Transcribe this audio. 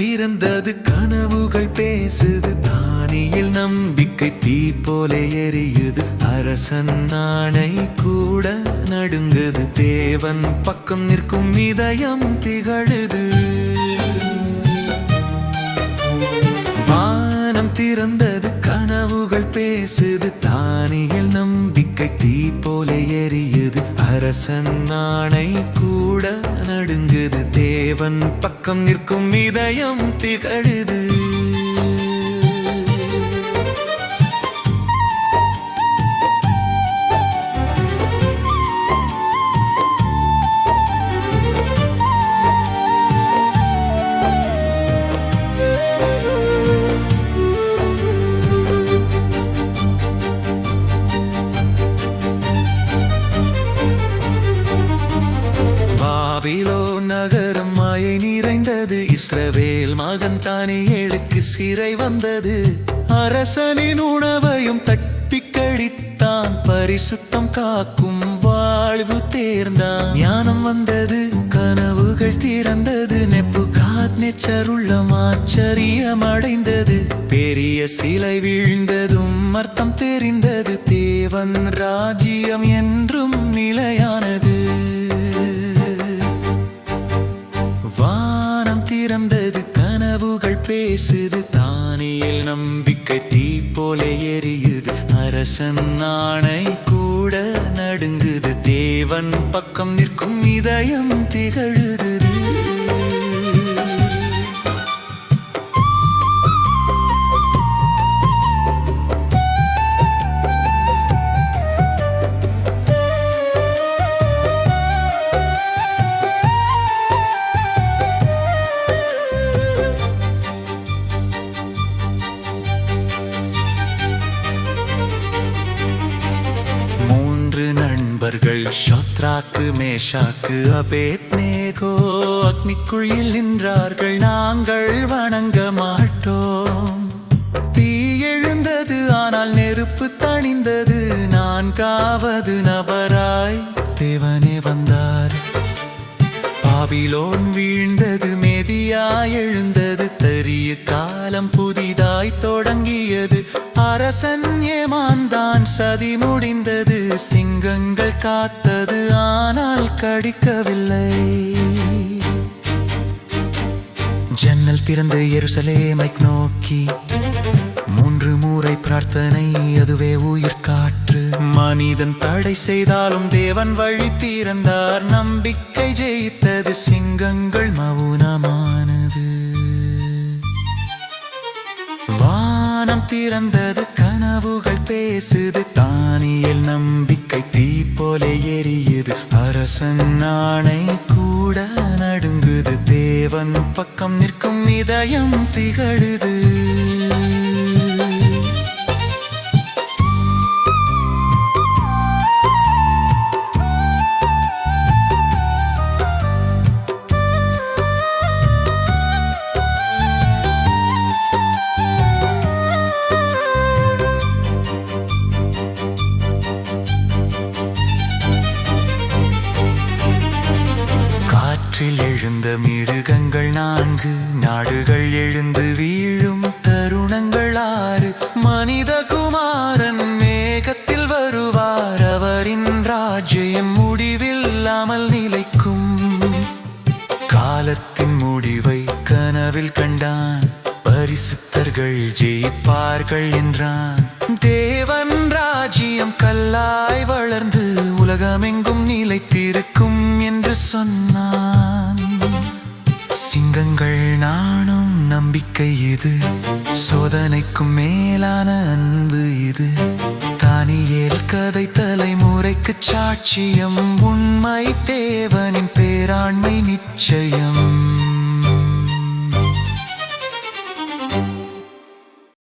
திறந்த திறந்தது கனவுகள் பேசுது. தானியில் நம்பிக்கை தீ போல எரியுது. அரசன் நாணை கூட நடுங்குது. தேவன் பக்கம் நிற்கும் இதயம் திகழுது. வானம் திறந்தது. கனவுகள் பேசுது. தானியில் நம்பி நம்பிக்கை தீ போல எரியுது. அரசன் நாணை கூட நடுங்குது. தேவன் பக்கம் நிற்கும் இதயம் திகழுது. இஸ்ரவேல் மகன் தானியேலுக்கு சிறை வந்தது. அரசனின் உணவையும் தட்டி கழித்தான் பரிசுத்தம் காக்கும் வாழ்வு தேர்ந்தான். ஞானம் வந்தது கனவுகள் திறந்தது. நெப்பு காத்நெச்சருள்ளம் ஆச்சரியம் அடைந்தது பெரிய சிலை வீழ்ந்ததும் அர்த்தம் தெரிந்தது. தேவன் ராஜ்யம் என்றும் நிலையானது. பேசுது. தானியில் நம்பிக்கை தீ போல எரியுது. அரசன் நாணை கூட நடுங்குது. தேவன் பக்கம் நிற்கும் இதயம் திகழுது. மூன்று நண்பர்கள். ஷத்ராக்கு மேஷாக்கு அபேத் நேகோ அக்னிக்குழியில் நின்றார்கள். நாங்கள் வணங்க மாட்டோம். தீ எழுந்தது ஆனால் நெருப்பு தணிந்தது. நான்காவது நபராய் தேவனே வந்தார். பாபிலோன் வீழ்ந்தது மெதியா எழுந்தது. தெரிய காலம் புதிய அரசன் ஏமாந்தான் சதி முடிந்தது. சிங்கங்கள் காத்தது ஆனால் கடிக்கவில்லை. ஜன்னல் திறந்து எருசலேமை நோக்கி மூன்று மூரை பிரார்த்தனை அதுவே உயிர் காற்று. மனிதன் தடை செய்தாலும் தேவன் வழி தீர்ந்தார். நம்பிக்கை ஜெயித்தது சிங்கங்கள் மௌனமானது வானம் திறந்தது கனவுகள் பேசுது. தானியல் நம்பிக்கை தீ போல எரியுது. அரசன் நாணை கூட நடுங்குது. தேவன் பக்கம் நிற்கும் இதயம் திகழுது. காற்றில் எழுந்த மிருகங்கள் நான்கு நாடுகள் எழுந்து வீழும் தருணங்கள் ஆறு. மனித குமாரன் மேகத்தில் வருவார் அவரின் ராஜ்யம் முடிவில்லாமல் நிலைக்கும். காலத்தின் முடிவை கனவில் கண்டான் பரிசுத்தர்கள் ஜெயிப்பார்கள் என்றான். தேவன் ராஜ்யம் கல்லாய் வளர்ந்து உலகமெங்கும் நிலைத்திருக்கும் என்று சொன்னான். அத்தனைக்கும் மேலான அன்பு இது. தானியல் கதை தலைமுறைக்கு சாட்சியம். உண்மை தேவனின் பேராண்மை நிச்சயம்.